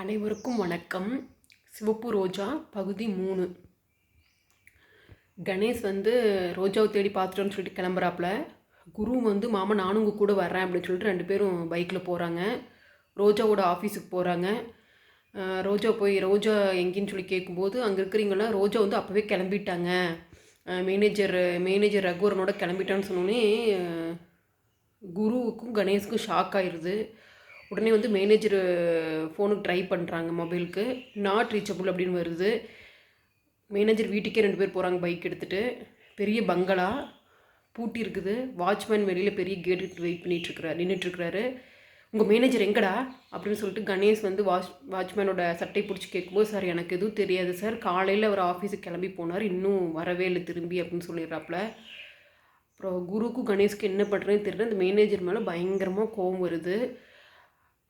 அனைவருக்கும் வணக்கம். சிவப்பு ரோஜா பகுதி மூணு. கணேஷ் வந்து ரோஜாவை தேடி பார்த்துட்டோன்னு சொல்லிட்டு கிளம்புறாப்புல. குரு வந்து மாமா நானும் உங்கள் கூட வரேன் அப்படின்னு சொல்லிட்டு ரெண்டு பேரும் பைக்கில் போகிறாங்க ரோஜாவோட ஆஃபீஸுக்கு போகிறாங்க ரோஜா போய் ரோஜா எங்கேன்னு சொல்லி கேட்கும்போது அங்கே இருக்கிறீங்களாம் ரோஜா வந்து அப்போவே கிளம்பிட்டாங்க. மேனேஜர் மேனேஜர் ரகுவரனோட கிளம்பிட்டான்னு சொன்னோன்னே குருவுக்கும் கணேஷுக்கும் ஷாக் ஆயிடுது உடனே வந்து மேனேஜர் ஃபோனுக்கு ட்ரை பண்ணுறாங்க மொபைலுக்கு. நாட் ரீச்சபிள் அப்படின்னு வருது. மேனேஜர் வீட்டுக்கே ரெண்டு பேர் போகிறாங்க பைக் எடுத்துகிட்டு பெரிய பங்களா. பூட்டி இருக்குது. வாட்ச்மேன் வெளியில் பெரிய கேட் வெயிட் பண்ணிகிட்ருக்கிறார் நின்றுட்டுருக்கிறாரு உங்கள் மேனேஜர் எங்கடா? அப்படின்னு சொல்லிட்டு கணேஷ் வந்து வாட்ச் வாட்ச்மேனோட சட்டை பிடிச்சி கேட்கும்போது சார் எனக்கு எதுவும் தெரியாது சார். காலையில் அவர் ஆஃபீஸுக்கு கிளம்பி போனார். இன்னும் வரவே இல்லை திரும்பி அப்படின்னு சொல்லிடுறாப்புல. அப்புறம் குருக்கும் கணேஷ்க்கு என்ன பண்ணுறேன்னு தெரியல. அந்த மேனேஜர் மேலே பயங்கரமாக கோவம் வருது.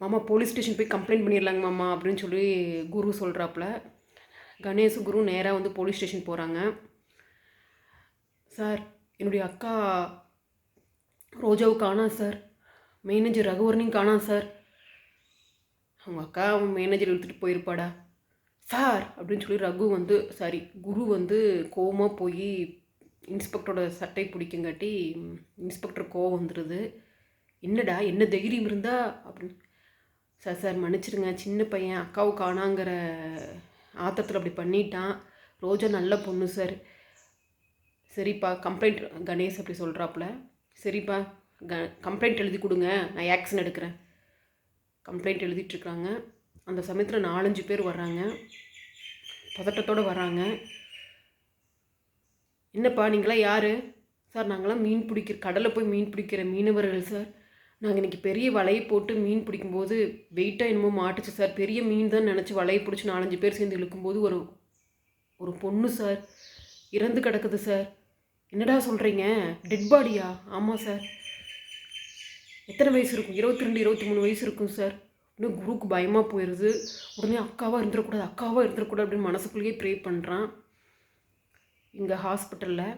மாமா போலீஸ் ஸ்டேஷன் போய் கம்ப்ளைண்ட் பண்ணிடலாங்க மாமா அப்படின்னு சொல்லி குரு சொல்கிறாப்புல கணேஷ் குரு நேராக வந்து போலீஸ் ஸ்டேஷன் போகிறாங்க சார் என்னுடைய அக்கா ரோஜாவு காணா சார். மேனேஜர் ரகுவர்னிங் காணா சார். அவங்க அக்கா அவன் மேனேஜர் எடுத்துகிட்டு போயிருப்பாடா. சார் அப்படின்னு சொல்லி ரகு வந்து சாரி குரு வந்து கோவமாக போய் இன்ஸ்பெக்டரோட சட்டை பிடிக்குங்காட்டி இன்ஸ்பெக்டர் கோவம் வந்துடுது என்னடா என்ன தைரியம் இருந்தா அப்படின்னு சார் சார் மன்னிச்சிடுங்க. சின்ன பையன் அக்காவை காணாங்கிற ஆத்தத்தில் அப்படி பண்ணிட்டான். ரோஜா நல்ல பொண்ணு சார். சரிப்பா கம்ப்ளைண்ட் கணேஷ் அப்படி சொல்கிறாப்புல சரிப்பா க கம்ப்ளைண்ட் எழுதி கொடுங்க. நான் ஆக்ஷன் எடுக்கிறேன். கம்ப்ளைண்ட் எழுதிட்டுருக்குறாங்க. அந்த சமயத்தில் நாலஞ்சு பேர் வர்றாங்க. பதட்டத்தோடு வர்றாங்க. என்னப்பா நீங்களாம் யார்? சார் நாங்களாம் மீன் பிடிக்கிற கடலில் போய் மீன் பிடிக்கிற மீனவர்கள் சார். நாங்கள் இன்றைக்கி பெரிய வலையை போட்டு மீன் பிடிக்கும்போது வெயிட்டாக என்னமோ மாட்டுச்சு சார். பெரிய மீன் தான் நினச்சி வலையை பிடிச்சி நாலஞ்சு பேர் சேர்ந்து இழுக்கும்போது ஒரு ஒரு பொண்ணு சார். இறந்து கிடக்குது சார். என்னடா சொல்கிறீங்க டெட் பாடியா ஆமாம் சார். எத்தனை வயசு இருக்கும்? இருபத்தி ரெண்டு இருபத்தி மூணு வயசு இருக்கும் சார். இன்னும் குருக்கு பயமாக போயிடுது உடனே அக்காவாக இருந்துடக்கூடாது அக்காவாக இருந்துடக்கூடாது அப்படின்னு மனசுக்குள்ளேயே ப்ரே பண்ணுறான் இங்கே ஹாஸ்பிட்டலில்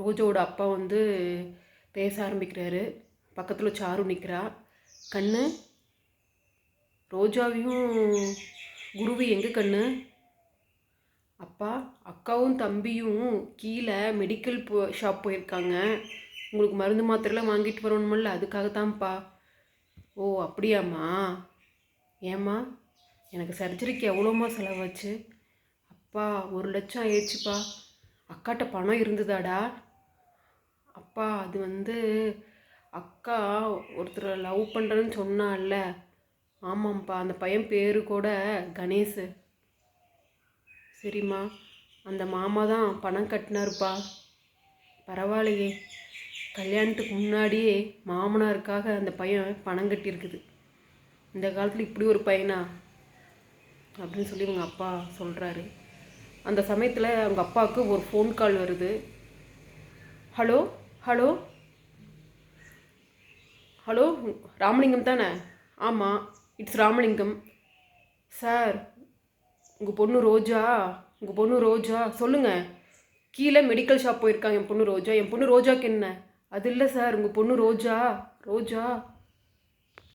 ரோஜோட அப்பா வந்து பேச ஆரம்பிக்கிறாரு. பக்கத்தில் சாரு நிற்கிறா கண்ணு? ரோஜாவையும் குருவி எங்கே கண்ணு? அப்பா அக்காவும் தம்பியும் கீழே மெடிக்கல் போ ஷாப் போயிருக்காங்க. உங்களுக்கு மருந்து மாத்திரைலாம் வாங்கிட்டு வரணுமில்ல அதுக்காகத்தான்ப்பா ஓ அப்படியாம்மா? ஏம்மா எனக்கு சர்ஜரிக்கு எவ்வளோமா செலவாச்சு? அப்பா ஒரு லட்சம் ஆயிடுச்சுப்பா. அக்காட்ட பணம் இருந்ததாடா. அப்பா அது வந்து அக்கா ஒருத்தரை லவ் பண்ணுறேன்னு சொன்னால ஆமாம்ப்பா அந்த பையன் பேர் கூட கணேஷ் சரிம்மா அந்த மாமா தான் பணம் கட்டினாருப்பா. பரவாயில்லையே கல்யாணத்துக்கு முன்னாடியே மாமனாருக்காக அந்த பையன் பணம் கட்டியிருக்குது. இந்த காலத்தில் இப்படி ஒரு பையனா? அப்படின்னு சொல்லி உங்கள் அப்பா சொல்கிறாரு அந்த சமயத்தில் அவங்க அப்பாவுக்கு ஒரு ஃபோன் கால் வருது. ஹலோ ஹலோ ஹலோ ராமலிங்கம் தானே? ஆமாம் இட்ஸ் ராமலிங்கம். சார் உங்கள் பொண்ணு ரோஜா உங்கள் பொண்ணு ரோஜா சொல்லுங்கள் கீழே மெடிக்கல் ஷாப் போயிருக்காங்க என் பொண்ணு ரோஜா. என் பொண்ணு ரோஜாக்கு என்ன? அது இல்லை சார் உங்கள் பொண்ணு ரோஜா ரோஜா.